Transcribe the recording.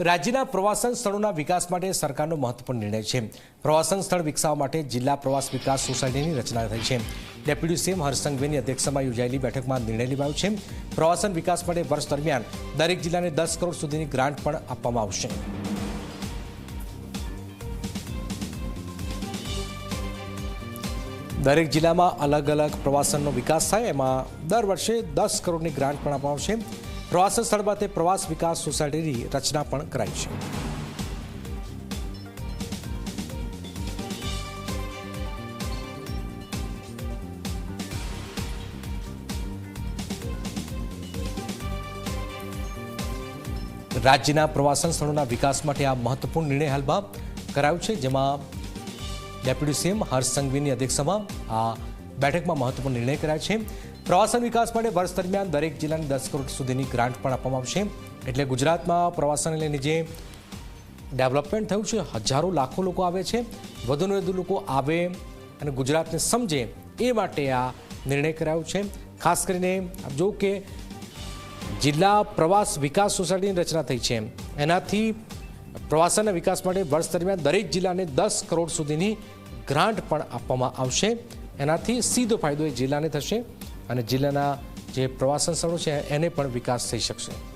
રાજ્યના પ્રવાસન સ્થળોના વિકાસ માટે સરકારનો મહત્વપૂર્ણ નિર્ણય છે. પ્રવાસન સ્થળ વિકસાવવા માટે જિલ્લા પ્રવાસ વિકાસ સોસાયટીની રચના થઈ છે. ડેપ્યુટી સીએમ હર્ષસંઘવીની અધ્યક્ષતામાં યોજાયેલી બેઠકમાં નિર્ણય લેવાયો છે. પ્રવાસન વિકાસ માટે વર્ષ દરમિયાન દરેક જિલ્લાને દસ કરોડ સુધીની ગ્રાન્ટ પણ આપવામાં આવશે. દરેક જિલ્લામાં અલગ અલગ પ્રવાસનનો વિકાસ થાય, એમાં દર વર્ષે દસ કરોડની ગ્રાન્ટ પણ આપવામાં આવશે. પ્રવાસન સ્થળ માટે પ્રવાસ વિકાસ સોસાયટીની રચના પણ કરાઈ છે. રાજ્યના પ્રવાસન સ્થળોના વિકાસ માટે આ મહત્વપૂર્ણ નિર્ણય હાલમાં કરાયો છે, જેમાં ડેપ્યુટી સીએમ હર્ષ સંઘવીની અધ્યક્ષતામાં આ બેઠકમાં મહત્વપૂર્ણ નિર્ણય કરાયો છે. પ્રવાસન વિકાસ માટે વર્ષ દરમિયાન દરેક જિલ્લાને દસ કરોડ સુધીની ગ્રાન્ટ પણ આપવામાં આવશે. એટલે ગુજરાતમાં પ્રવાસન લઈને જે ડેવલપમેન્ટ થયું છે, હજારો લાખો લોકો આવે છે વધુને વધુ લોકો આવે અને ગુજરાતને સમજે એ માટે આ નિર્ણય કરાયો છે. ખાસ કરીને જો કે જિલ્લા પ્રવાસ વિકાસ સોસાયટીની રચના થઈ છે. એનાથી પ્રવાસનના વિકાસ માટે વર્ષ દરમિયાન દરેક જિલ્લાને દસ કરોડ સુધીની ગ્રાન્ટ પણ આપવામાં આવશે. એનાથી સીધો ફાયદો એ જિલ્લાને થશે. અને જિલ્લાના જે પ્રવાસન સ્થળો છે એને પણ વિકાસ થઈ શકશે.